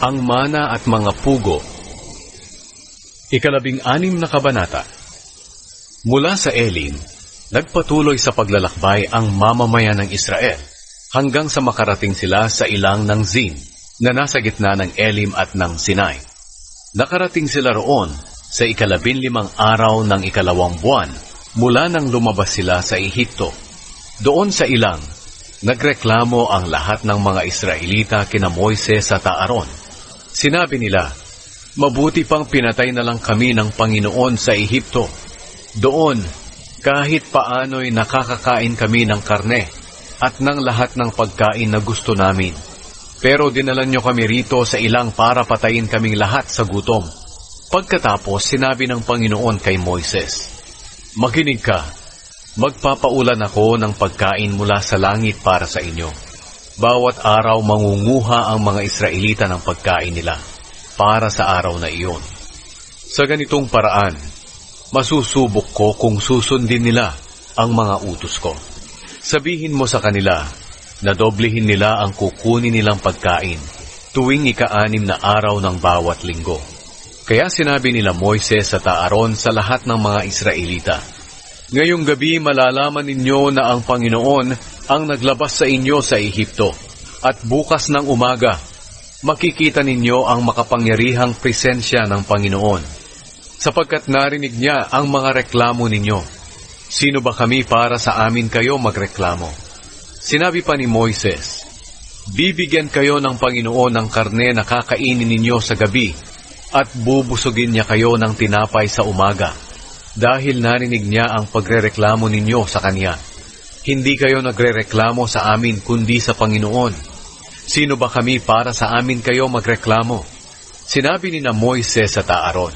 Ang mana at mga pugo. Ikalabing anim na kabanata. Mula sa Elim, nagpatuloy sa paglalakbay ang mamamayan ng Israel hanggang sa makarating sila sa ilang ng Zin na nasa gitna ng Elim at ng Sinai. Nakarating sila roon sa ikalabin limang araw ng ikalawang buwan mula nang lumabas sila sa Ehipto. Doon sa ilang, nagreklamo ang lahat ng mga Israelita kina Moises sa Taaron. Sinabi nila, Mabuti pang pinatay na lang kami ng Panginoon sa Ehipto. Doon, kahit paano'y nakakakain kami ng karne at ng lahat ng pagkain na gusto namin. Pero dinala nyo kami rito sa ilang para patayin kaming lahat sa gutom. Pagkatapos, sinabi ng Panginoon kay Moises, Makinig ka, magpapaulan ako ng pagkain mula sa langit para sa inyo. Bawat araw mangunguha ang mga Israelita ng pagkain nila para sa araw na iyon. Sa ganitong paraan, masusubok ko kung susundin nila ang mga utos ko. Sabihin mo sa kanila na doblehin nila ang kukunin nilang pagkain tuwing ika-anim na araw ng bawat linggo. Kaya sinabi nila Moises sa Taaron sa lahat ng mga Israelita, Ngayong gabi malalaman ninyo na ang Panginoon ang naglabas sa inyo sa Ehipto, at bukas ng umaga makikita ninyo ang makapangyarihang presensya ng Panginoon, sapagkat narinig niya ang mga reklamo ninyo. Sino ba kami para sa amin kayo magreklamo? Sinabi pa ni Moises, Bibigyan kayo ng Panginoon ng karne na kakainin ninyo sa gabi, at bubusugin niya kayo ng tinapay sa umaga, dahil narinig niya ang pagrereklamo ninyo sa Kanya. Hindi kayo nagrereklamo sa amin kundi sa Panginoon Sino ba kami para sa amin kayo magreklamo? Sinabi ni na Moises sa Taaron,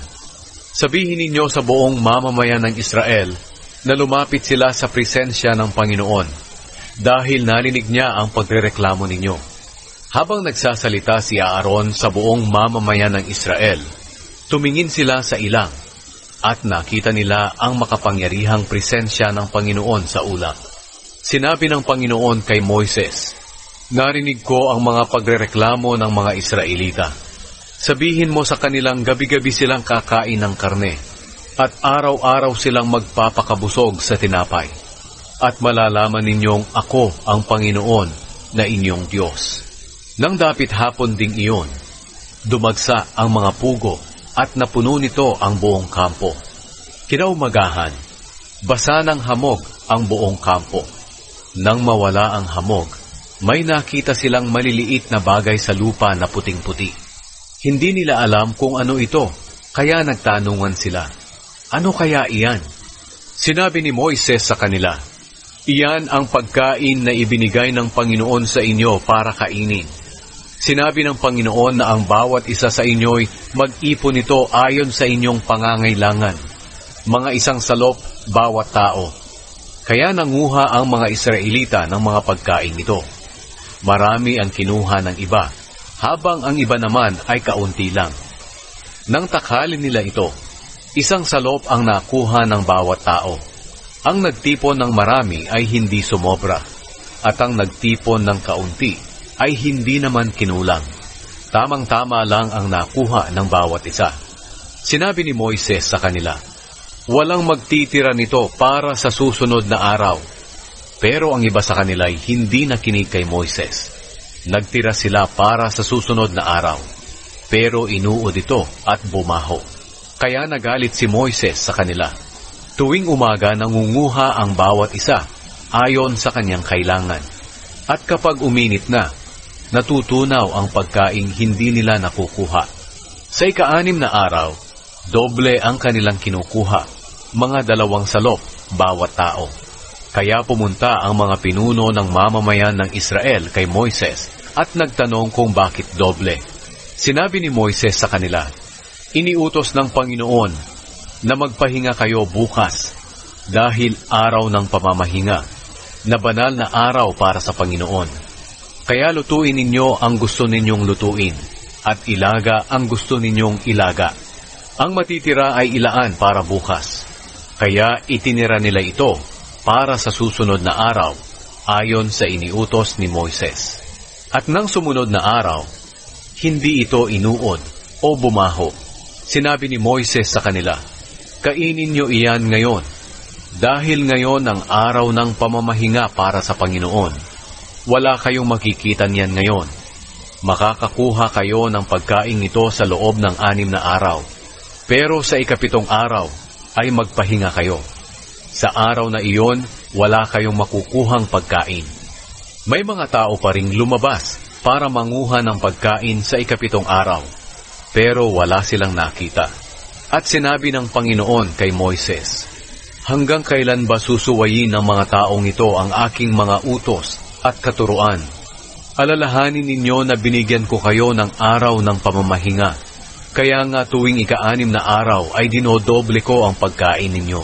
Sabihin ninyo sa buong mamamayan ng Israel na lumapit sila sa presensya ng Panginoon dahil narinig niya ang pagrereklamo ninyo. Habang nagsasalita si Aaron sa buong mamamayan ng Israel, tumingin sila sa ilang at nakita nila ang makapangyarihang presensya ng Panginoon sa ulap. Sinabi ng Panginoon kay Moises, Narinig ko ang mga pagrereklamo ng mga Israelita. Sabihin mo sa kanilang gabi-gabi silang kakain ng karne, at araw-araw silang magpapakabusog sa tinapay. At malalaman ninyong ako ang Panginoon na inyong Diyos. Nang dapit hapon ding iyon, dumagsa ang mga pugo at napuno nito ang buong kampo. Kinaumagahan, basa ng hamog ang buong kampo. Nang mawala ang hamog, may nakita silang maliliit na bagay sa lupa na puting-puti. Hindi nila alam kung ano ito, kaya nagtanungan sila. Ano kaya iyan? Sinabi ni Moises sa kanila, Iyan ang pagkain na ibinigay ng Panginoon sa inyo para kainin. Sinabi ng Panginoon na ang bawat isa sa inyo'y mag-ipon nito ayon sa inyong pangangailangan. Mga isang salop bawat tao. Kaya nanguha ang mga Israelita ng mga pagkain nito. Marami ang kinuha ng iba, habang ang iba naman ay kaunti lang. Nang takhalin nila ito, isang salop ang nakuha ng bawat tao. Ang nagtipon ng marami ay hindi sumobra, at ang nagtipon ng kaunti ay hindi naman kinulang. Tamang-tama lang ang nakuha ng bawat isa. Sinabi ni Moises sa kanila, Walang magtitira nito para sa susunod na araw pero ang iba sa kanila ay hindi nakinig kay Moises. Nagtira sila para sa susunod na araw. Pero inuod ito at bumaho. Kaya nagalit si Moises sa kanila. Tuwing umaga nangunguha ang bawat isa ayon sa kanyang kailangan. At kapag uminit na, natutunaw ang pagkaing hindi nila nakukuha. Sa ikaanim na araw, doble ang kanilang kinukuha, mga dalawang salop bawat tao. Kaya pumunta ang mga pinuno ng mamamayan ng Israel kay Moises at nagtanong kung bakit doble. Sinabi ni Moises sa kanila, Iniutos ng Panginoon na magpahinga kayo bukas dahil araw ng pamamahinga, na banal na araw para sa Panginoon. Kaya lutuin ninyo ang gusto ninyong lutuin at ilaga ang gusto ninyong ilaga. Ang matitira ay ilaan para bukas. Kaya itinira nila ito para sa susunod na araw ayon sa iniutos ni Moises. At nang sumunod na araw, hindi ito inuod o bumaho. Sinabi ni Moises sa kanila, Kainin niyo iyan ngayon, dahil ngayon ang araw ng pamamahinga para sa Panginoon. Wala kayong makikita niyan ngayon. Makakakuha kayo ng pagkain ito sa loob ng anim na araw. Pero sa ikapitong araw ay magpahinga kayo. Sa araw na iyon, wala kayong makukuhang pagkain. May mga tao pa ring lumabas para manguha ng pagkain sa ikapitong araw. Pero wala silang nakita. At sinabi ng Panginoon kay Moises, Hanggang kailan ba susuwayin ng mga taong ito ang aking mga utos at katuruan? Alalahanin ninyo na binigyan ko kayo ng araw ng pamamahinga. Kaya nga tuwing ika-anim na araw ay dinodoble ko ang pagkain ninyo.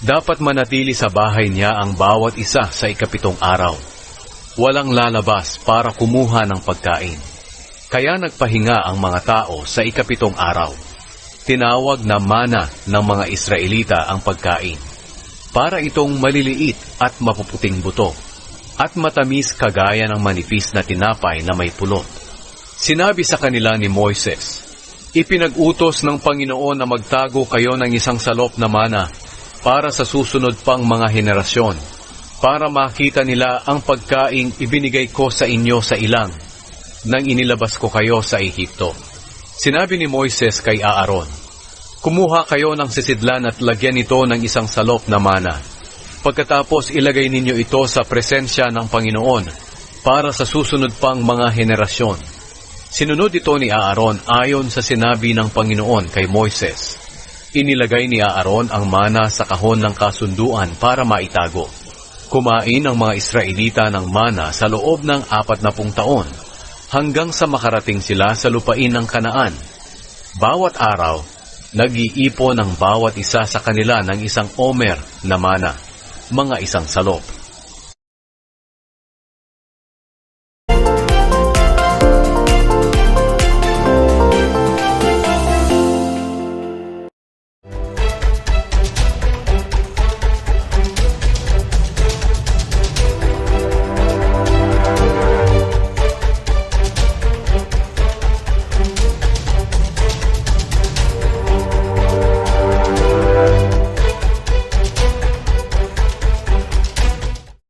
Dapat manatili sa bahay niya ang bawat isa sa ikapitong araw. Walang lalabas para kumuha ng pagkain. Kaya nagpahinga ang mga tao sa ikapitong araw. Tinawag na mana ng mga Israelita ang pagkain. Para itong maliliit at mapuputing buto at matamis kagaya ng manipis na tinapay na may pulot. Sinabi sa kanila ni Moises, Ipinag-utos ng Panginoon na magtago kayo ng isang salop na mana para sa susunod pang mga henerasyon, para makita nila ang pagkaing ibinigay ko sa inyo sa ilang, nang inilabas ko kayo sa Ehipto. Sinabi ni Moises kay Aaron, Kumuha kayo ng sisidlan at lagyan ito ng isang salop na mana. Pagkatapos ilagay ninyo ito sa presensya ng Panginoon para sa susunod pang mga henerasyon. Sinunod ito ni Aaron ayon sa sinabi ng Panginoon kay Moises. Inilagay ni Aaron ang mana sa kahon ng kasunduan para maitago. Kumain ang mga Israelita ng mana sa loob ng apat na pung taon hanggang sa makarating sila sa lupain ng Kanaan. Bawat araw, nag-iipon ang bawat isa sa kanila ng isang omer na mana, mga isang salop.